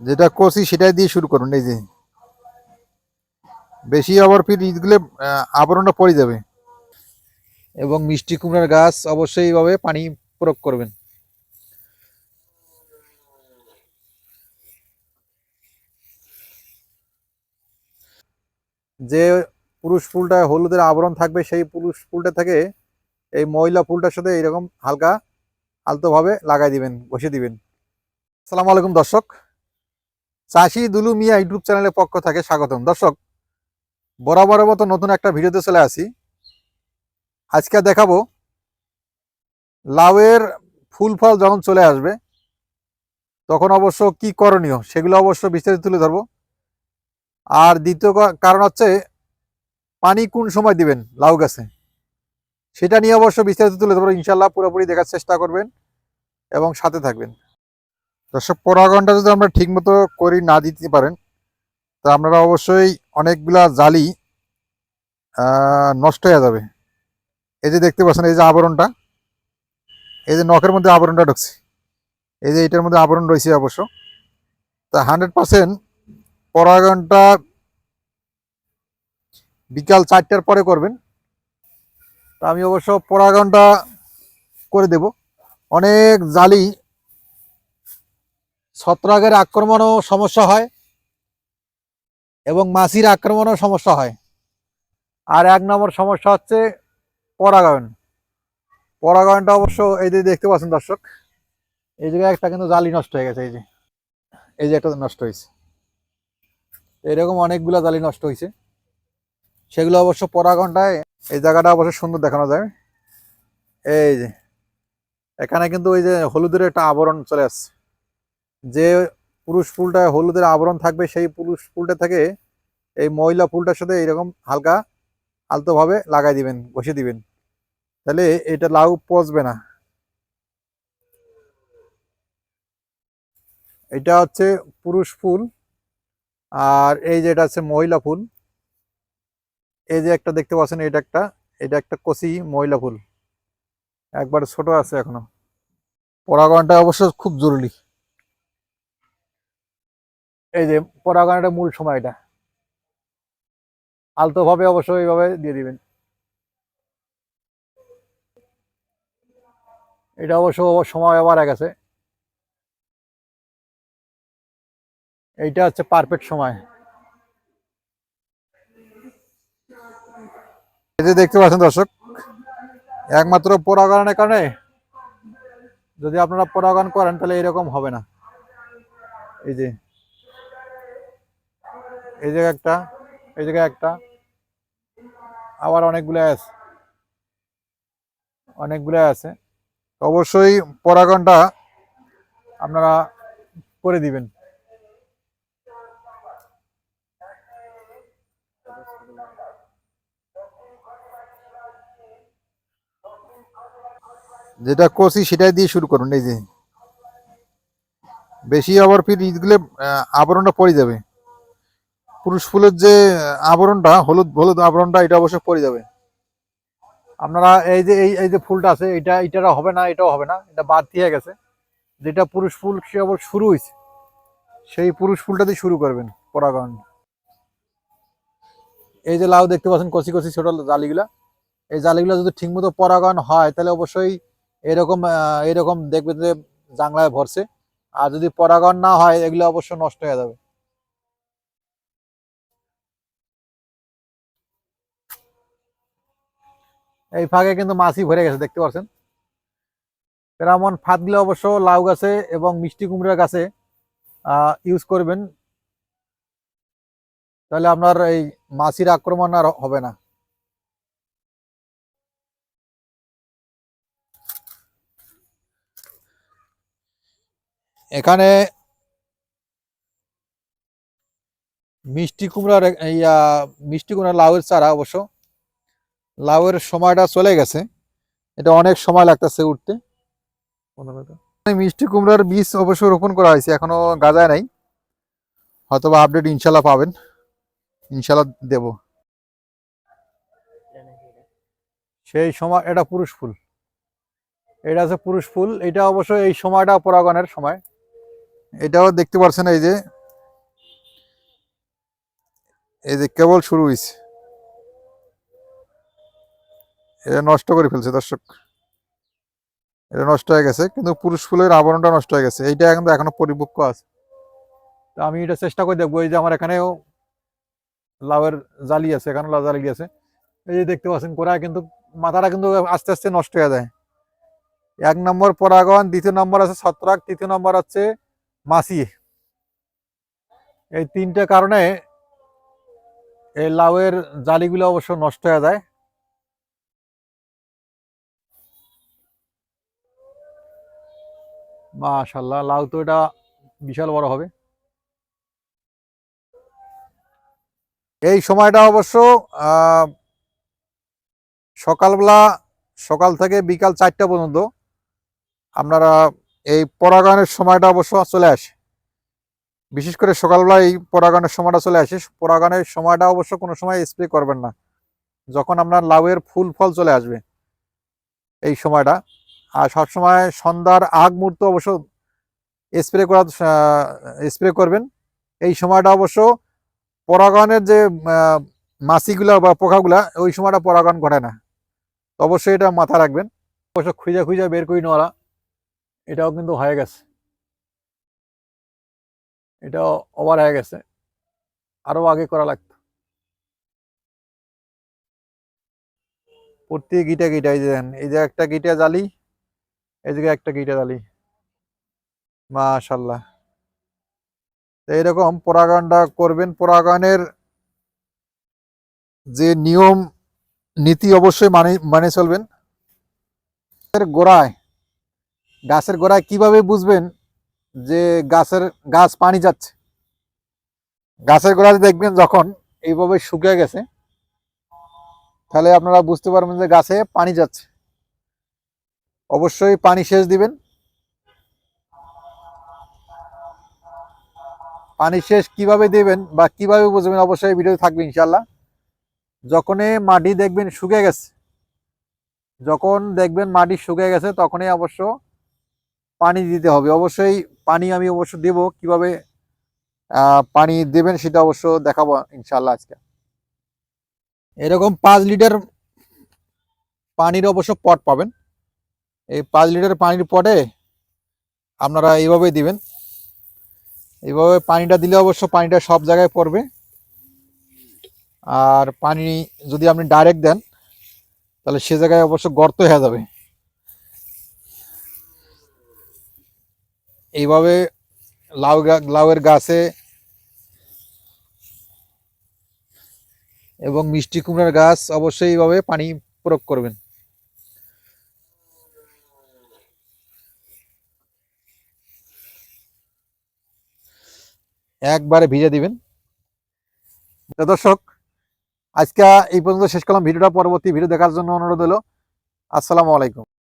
যেটা কষি সেটাই দিয়ে শুরু করুন, এই যে। বেশি আবার ফির ঈদগুলো আবরণটা পড়ে যাবে। এবং মিষ্টি কুমড়ার গাছ অবশ্যই এইভাবে পানি প্রয়োগ করবেন। যে পুরুষ ফুলটা হলুদের আবরণ থাকবে, সেই পুরুষ ফুলটা থেকে এই মহিলা ফুলটার সাথে এরকম হালকা আলতোভাবে লাগাই দিবেন বসে দিবেন। আসসালামু আলাইকুম দর্শক। চাষি দুলু মিয়া ইউটিউব চ্যানেলের পক্ষ থেকে স্বাগতম। দর্শক, বরাবরের মতো নতুন একটা ভিডিওতে চলে আসি। আজকে দেখাবো লাউয়ের ফুল ফল যখন চলে আসবে, তখন অবশ্য কি করণীয় সেগুলো অবশ্য বিস্তারিত তুলে ধরবো। আর দ্বিতীয় কারণ হচ্ছে, পানি কোন সময় দিবেন লাউ গাছে? সেটা নিয়ে অবশ্য বিস্তারিত তুলে ধরবো। ইনশাল্লাহ পুরোপুরি দেখার চেষ্টা করবেন এবং সাথে থাকবেন। দর্শক পরাগনটা যদি আমরা ঠিকমতো করি না দিতে পারেন, তা আপনারা অবশ্যই অনেকগুলা জালি নষ্ট হয়ে যাবে। এই যে দেখতে পাচ্ছেন, এই যে আবরণটা, এই যে নখের মধ্যে আবরণটা ঢুকছে। এই যে এটার মধ্যে আবরণ রয়েছে অবশ্য। তা হান্ড্রেড পার্সেন্ট পরাগনটা বিকাল চারটার পরে করবেন। তা আমি অবশ্য পরাগনটা করে দেব। অনেক জালি ছত্রাকের আক্রমণও সমস্যা হয় এবং মাছির আক্রমণও সমস্যা হয়। আর এক নম্বর সমস্যা হচ্ছে পরাগায়ন। পরাগায়নটা অবশ্য এই যে দেখতে পাচ্ছেন দর্শক, এই জায়গায় একটা কিন্তু জালি নষ্ট হয়ে গেছে, এই যে এই যে একটা নষ্ট হয়েছে। এরকম অনেকগুলো জালি নষ্ট হয়েছে। সেগুলো অবশ্য পরাগনটায় এই জায়গাটা অবশ্য সুন্দর দেখানো যায়। এই যে, এখানে কিন্তু ওই যে হলুদের একটা আবরণ চলে আসছে। যে পুরুষ ফুলটা হলুদের আবরণ থাকবে, সেই পুরুষ ফুলটা থেকে এই মহিলা ফুলটার সাথে এরকম হালকা আলতোভাবে লাগাই দিবেন বসে দিবেন। তাহলে এটা লাউ পচবে না। এটা হচ্ছে পুরুষ ফুল, আর এই যে এটা হচ্ছে মহিলা ফুল। এই যে একটা দেখতে পাচ্ছেন, এটা একটা এটা একটা কচি মহিলা ফুল। একবার ছোট আছে এখনও। পরাগণটা অবশ্য খুব জরুরি। এই যে পরাগণটা মূল সময় এটা। আলতোভাবে অবশ্যই এইভাবে দিয়ে দিবেন। এটা অবশ্য সময় আবার গেছে এইটা হচ্ছে পারফেক্ট সময়। এই যে দেখতে পাচ্ছেন দর্শক, একমাত্র পরাগণের কারণে যদি আপনারা পরাগণ করেন তাহলে এরকম হবে না। এই যে এই জায়গায় একটা, এই জায়গায় একটা। আবার অনেকগুলো আছে। অনেকগুলো আছে। অবশ্যই পরাগণটা আপনারা করে দিবেন। যেটা কষি সেটাই দিয়ে শুরু করুন, এই যে। বেশি আবার ফির ঈদগুলো আবরণটা পড়ে যাবে। পুরুষ ফুলের যে আবরণটা, হলুদ হলুদ আবরণটা, এটা অবশ্য পড়ে যাবে। আপনারা এই যে এই যে ফুলটা আছে, এটা এটারও হবে না, এটাও হবে না, এটা বাদ দিয়ে গেছে। যেটা পুরুষ ফুল, সে আবার শুরু হয়েছে। সেই পুরুষ ফুলটা দিয়ে শুরু করবেন, পরাগণ। এই যে লাউ দেখতে পাচ্ছেন, কচি কচি ছোট জালিগুলা। এই জালিগুলা যদি ঠিকমতো পরাগণ হয়, তাহলে অবশ্যই এরকম এরকম দেখবে যে জাংলায় ভরছে। আর যদি পরাগণ না হয়, এগুলো অবশ্য নষ্ট হয়ে যাবে। এই ফাঁকে কিন্তু মাছই ভরে গেছে দেখতে পাচ্ছেন এমন ফাঁদগুলো অবশ্য লাউ গাছে এবং মিষ্টি কুমড়া গাছে ইউজ করবেন। তাহলে আপনার এই মাছির আক্রমণ আর হবে না। এখানে মিষ্টি কুমড়ার আহ, মিষ্টি কুমড়া লাউয়ের চারা অবশ্য লাউয়ের সময়টা চলে গেছে। এটা অনেক সময় লাগতেছে উঠতে। মিষ্টি কুমড়ার বীজ অবশ্য রোপণ করা হয়েছে এখনও গাজায় নাই। হয়তো বা আপডেট ইনশাল্লাহ পাবেন। ইনশাল্লাহ দেব। সেই সময় এটা পুরুষ ফুল। এটা আছে পুরুষ ফুল। এটা অবশ্য এই সময়টা পরাগণের সময়। এটাও দেখতে পারছেন এই যে এই যে কেবল শুরু হয়েছে এটা নষ্ট করে ফেলছে, দর্শক। এটা নষ্ট হয়ে গেছে, কিন্তু পুরুষ ফুলের আবরণটা নষ্ট হয়ে গেছে। এইটা কিন্তু এখনও পরিপক্ক আছে। তো আমি এটা চেষ্টা করে দেখব, এই যে আমার এখানেও লাউয়ের জালি আছে এখানে লাউ জালি আছে। এই যে দেখতে পাচ্ছেন কোরা কিন্তু মাথাটা কিন্তু আস্তে আস্তে নষ্ট হয়ে যায়। এক নম্বর পরাগন দ্বিতীয় নম্বর আছে ছত্রাক, তৃতীয় নম্বর হচ্ছে মাসি এই তিনটে কারণে এই লাউয়ের জালিগুলো অবশ্য নষ্ট হয়ে যায়। মাশাল্লাহ লাউ তো এটা বিশাল বড় হবে। এই সময়টা অবশ্য সকালবেলা, সকাল থেকে বিকাল চারটা পর্যন্ত আপনারা এই পরাগায়নের সময়টা অবশ্য চলে আসে। বিশেষ করে সকালবেলা এই পরাগায়নের সময়টা চলে আসে। পরাগায়নের সময়টা অবশ্য কোনো সময় স্প্রে করবেন না। যখন আপনার লাউয়ের ফুল ফল চলে আসবে, এই সময়টা। আর সবসময় সন্ধ্যার আগ মুহূর্ত অবশ্য স্প্রে করা স্প্রে করবেন। এই সময়টা অবশ্য পরাগণের যে আহ, মাছিগুলা বা পোকাগুলা ওই সময়টা পরাগণ ঘটে না। অবশ্যই এটা মাথা রাখবেন। অবশ্য খুঁজে খুঁজে বের করি নেওয়া এটাও কিন্তু হয়ে গেছে। এটাও ওভার হয়ে গেছে। আরও আগে করা লাগতো। প্রত্যেক গিটা গিটা এই এই যে একটা গিটা জালি এদিকে একটা গিটা জালি মাশাল্লাহ। তো এরকম পরাগায়নটা করবেন। পরাগায়নের যে নিয়ম, নীতি অবশ্যই মানে মানে চলবেন। গোড়ায়, গাছের গোড়ায় কীভাবে বুঝবেন যে গাছের, গাছ পানি যাচ্ছে? গাছের গোড়ায় দেখবেন যখন এইভাবে শুকিয়ে গেছে, তাহলে আপনারা বুঝতে পারবেন যে গাছে পানি যাচ্ছে। অবশ্যই পানি সেচ দিবেন। পানি শেষ কীভাবে দেবেন বা কীভাবে বুঝবেন অবশ্যই ভিডিও থাকবে ইনশাল্লাহ যখনই মাটি দেখবেন শুকিয়ে গেছে, যখন দেখবেন মাটি শুকিয়ে গেছে, তখনই অবশ্য পানি দিতে হবে। অবশ্যই পানি আমি অবশ্য দেব, কীভাবে পানি দেবেন সেটা অবশ্য দেখাবো ইনশাল্লাহ আজকে। এরকম পাঁচ লিটার পানির অবশ্য পট পাবেন। এই পাঁচ লিটার পানির পটে আপনারা এইভাবে দিবেন। এইভাবে পানিটা দিলে অবশ্য পানিটা সব জায়গায় পড়বে। আর পানি যদি আপনি ডাইরেক্ট দেন, তাহলে সে জায়গায় অবশ্য গর্ত হয়ে যাবে। এইভাবে লাউ লাউয়ের গাছে এবং মিষ্টি কুমড়ার গাছ অবশ্যই এইভাবে পানি প্রয়োগ করবেন। একবারে ভিজে দিবেন। দর্শক, আজকে এই পর্যন্ত শেষ করলাম। ভিডিওটা পরবর্তী ভিডিও দেখার জন্য অনুরোধ হলো। আসসালামু আলাইকুম।